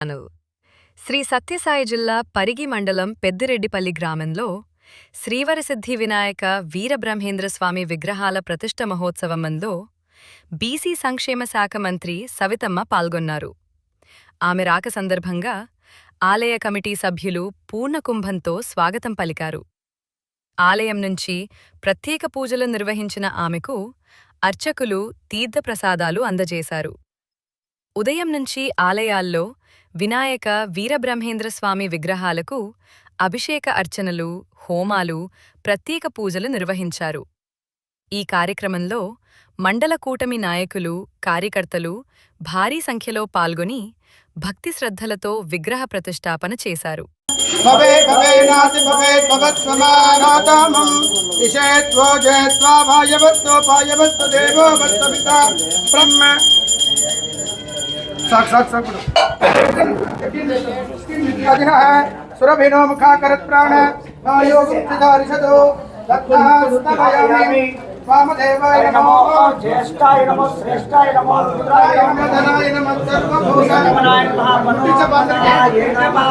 అను శ్రీ సత్యసాయి జిల్లా పరిగి మండలం పెద్దిరెడ్డిపల్లి గ్రామంలో శ్రీవరసిద్ధి వినాయక వీరబ్రహ్మేంద్ర స్వామి విగ్రహాల ప్రతిష్ఠ మహోత్సవమంలో బీసీ సంక్షేమ శాఖ మంత్రి సవితమ్మ పాల్గొన్నారు. ఆమె రాక సందర్భంగా ఆలయ కమిటీ సభ్యులు పూర్ణకుంభంతో స్వాగతం పలికారు. ఆలయం నుంచి ప్రత్యేక పూజలు నిర్వహించిన ఆమెకు అర్చకులు తీర్థప్రసాదాలు అందజేశారు. ఉదయం నుంచి ఆలయాల్లో వినాయక వీరబ్రహ్మేంద్ర స్వామి విగ్రహాలకు అభిషేక అర్చనలు హోమాలు ప్రత్యేక పూజలు నిర్వహించారు. ఈ కార్యక్రమంలో మండల కూటమి నాయకులు కార్యకర్తలు భారీ సంఖ్యలో పాల్గొని భక్తి శ్రద్ధలతో విగ్రహ ప్రతిష్టాపన చేశారు. బ్రహ్మ साक् साक् साक् है सुरभिनो मुखाकरत्प्राण योगमुक्तिधारिषदो दत्तः वामदेवाय नमो। ज्येष्ठाय नमो श्रेष्ठाय नमो रुद्राय नमो। धनाय नमो सर्वभूषणाय महामनोजपात्रकाय नमः।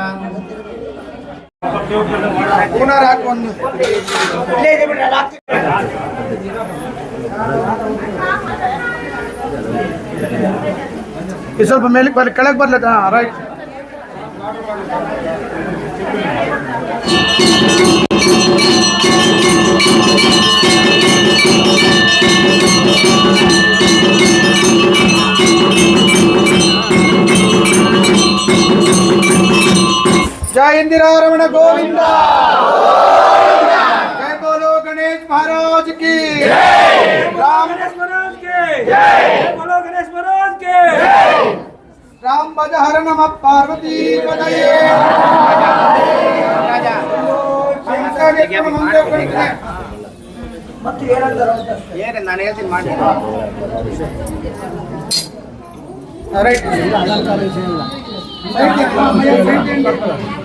ಪುನರ್ ಹಾಕೊಂಡು ಇಲ್ಲೇ ಇದೆ ಬಿಡ್ರಿ ಅದು ಹಾಕ್ತೀನಿ ಸ್ವಲ್ಪ ಮೇಲಕ್ಕೆ ಬರ್ಲಿ ಕೆಳಗೆ ಬರ್ಲತ್ತ right Thank you. रमण गोविंदा जय बोलो गणेश महाराज की राम महाराज के जय बोलो गणेश महाराज के राम भज हर नम पार्वती पदये ಮತ್ತೆ ಏನಂತಾರ ಏನು ನಾನು ಹೇಳ್ತೀನಿ ಮಾಡಿ ರೈಟ್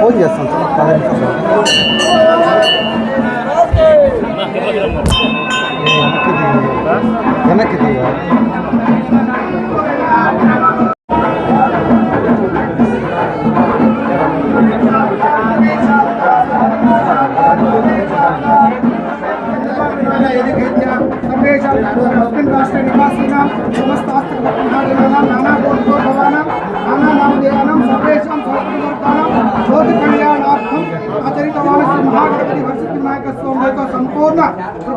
ఫోన్ చేస్తాను సార్ వెనక్కి దిగా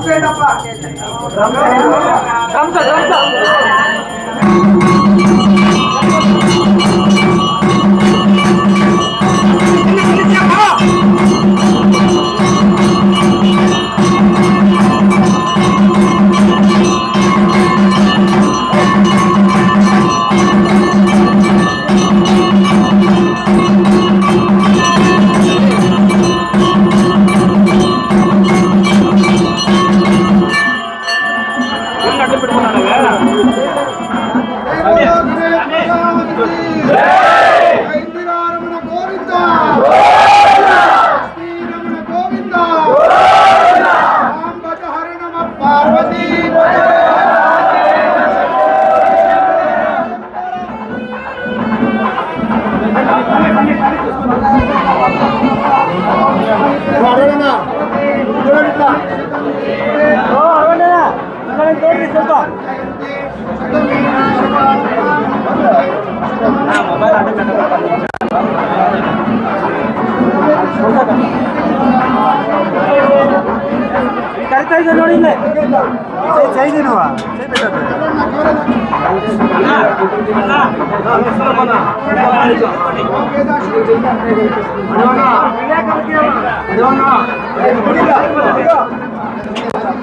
के ఇందిరారమణ ಅಣ್ಣ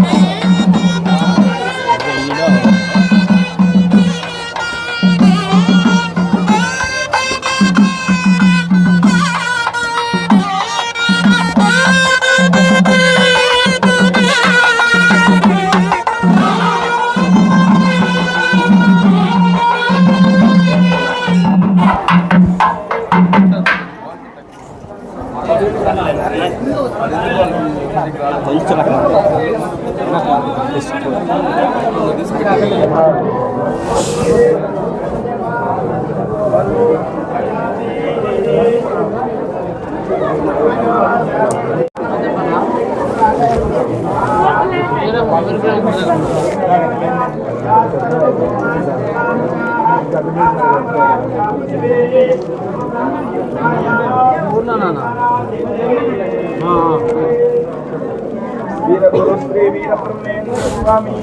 Thank. Mira, por los que స్వామి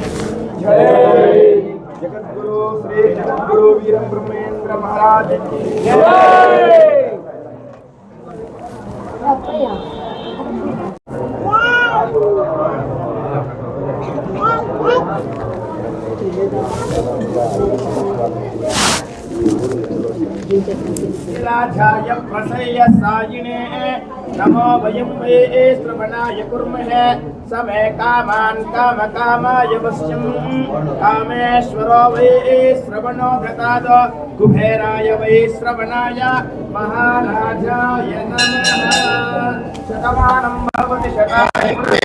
జగద్గురు శ్రీ జగద్గురు వీరబ్రహ్మేంద్ర మహారాజ్ కి జై ीलाध्याय प्रसय्य सायिने नमो वयं वे श्रवणाय कुर्महे समे कामान् कामकामाय वश्यम् कामेश्वरो वै श्रवणो गताद कुबेराय वै श्रवणाय महाराजाय नमः। शतमानं भवति शताय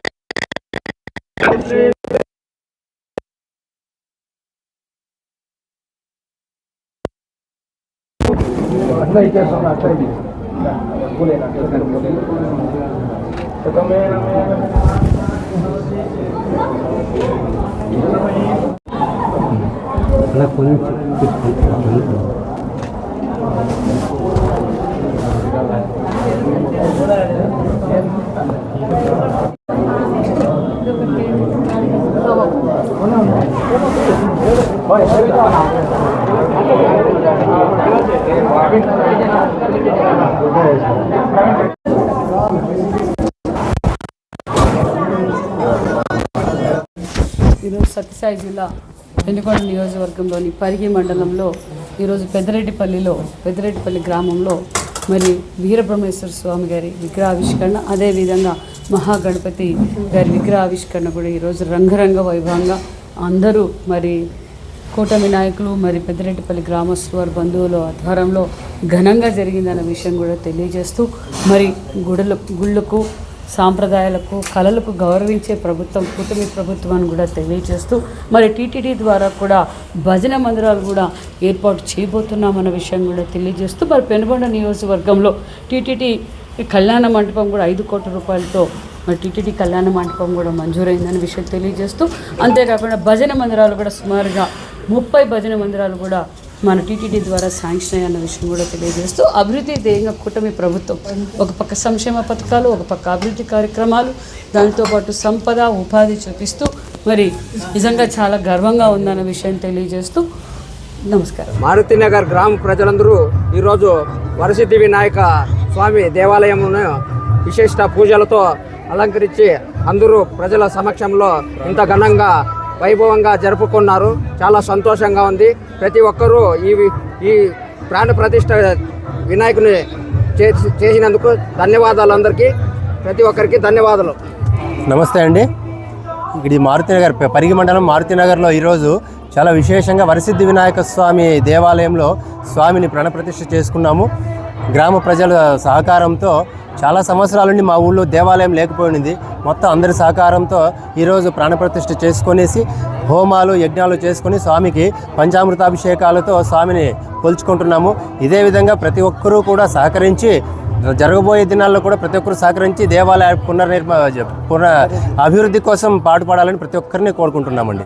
નહીં કે સમા થઈ ગયું બોલે તો તમે La conexión. సత్యసాయి జిల్లా పెనుకొండ నియోజకవర్గంలోని పరిగి మండలంలో ఈరోజు పెద్దరెడ్డిపల్లిలో పెద్దరెడ్డిపల్లి గ్రామంలో మరి వీరబ్రహ్మేశ్వర స్వామి గారి విగ్రహావిష్కరణ అదేవిధంగా మహాగణపతి గారి విగ్రహావిష్కరణ కూడా ఈరోజు రంగరంగ వైభవంగా అందరూ మరి కూటమి నాయకులు మరి పెద్దరెడ్డిపల్లి గ్రామస్తులు వారి బంధువుల ఆధ్వర్యంలో ఘనంగా జరిగిందన్న విషయం కూడా తెలియజేస్తూ మరి గుడుల గుళ్ళకు సాంప్రదాయాలకు కళలకు గౌరవించే ప్రభుత్వం కూటమి ప్రభుత్వం అని కూడా తెలియజేస్తూ మరి టీటీడీ ద్వారా కూడా భజన మందిరాలు కూడా ఏర్పాటు చేయబోతున్నామన్న విషయం కూడా తెలియజేస్తూ మరి పెనుగొండ నియోజకవర్గంలో టీటీడీ కళ్యాణ మండపం కూడా ఐదు కోట్ల రూపాయలతో మరి టీటీడీ కళ్యాణ మండపం కూడా మంజూరైందని విషయం తెలియజేస్తూ అంతేకాకుండా భజన మందిరాలు కూడా సుమారుగా ముప్పై భజన మందిరాలు కూడా మన టీటీడీ ద్వారా శాంక్షన్ అయ్యన్న విషయం కూడా తెలియజేస్తూ అభివృద్ధి ధ్యేయంగా కూటమి ప్రభుత్వం. ఒక పక్క సంక్షేమ పథకాలు ఒక పక్క అభివృద్ధి కార్యక్రమాలు దాంతోపాటు సంపద ఉపాధి చూపిస్తూ మరి నిజంగా చాలా గర్వంగా ఉందన్న విషయం తెలియజేస్తూ నమస్కారం. మారుతినగర్ గ్రామ ప్రజలందరూ ఈరోజు వరసిద్ధి వినాయక స్వామి దేవాలయంను విశిష్ట పూజలతో అలంకరించి అందరూ ప్రజల సమక్షంలో ఇంత ఘనంగా వైభవంగా జరుపుకున్నారు. చాలా సంతోషంగా ఉంది. ప్రతి ఒక్కరూ ఈ ఈ ప్రాణ ప్రతిష్ట వినాయకుని చేసి- చేసినందుకు ధన్యవాదాలు అందరికీ. ప్రతి ఒక్కరికి ధన్యవాదాలు. నమస్తే అండి. ఇక్కడ మారుతినగర్ పరిగి మండలం మారుతినగర్లో ఈరోజు చాలా విశేషంగా వరసిద్ధి వినాయక స్వామి దేవాలయంలో స్వామిని ప్రణప్రతిష్ఠ చేసుకున్నాము. గ్రామ ప్రజల సహకారంతో చాలా సంవత్సరాల నుండి మా ఊళ్ళో దేవాలయం లేకపోయింది మొత్తం అందరి సహకారంతో ఈరోజు ప్రాణప్రతిష్ఠ చేసుకొనేసి హోమాలు యజ్ఞాలు చేసుకొని స్వామికి పంచామృతాభిషేకాలతో స్వామిని కొలుచుకుంటున్నాము. ఇదే విధంగా ప్రతి ఒక్కరూ కూడా సహకరించి జరగబోయే దినాల్లో కూడా ప్రతి ఒక్కరు సహకరించి దేవాలయ పునర్నిర్మ పునః అభివృద్ధి కోసం పాటుపడాలని ప్రతి ఒక్కరిని కోరుకుంటున్నామండి.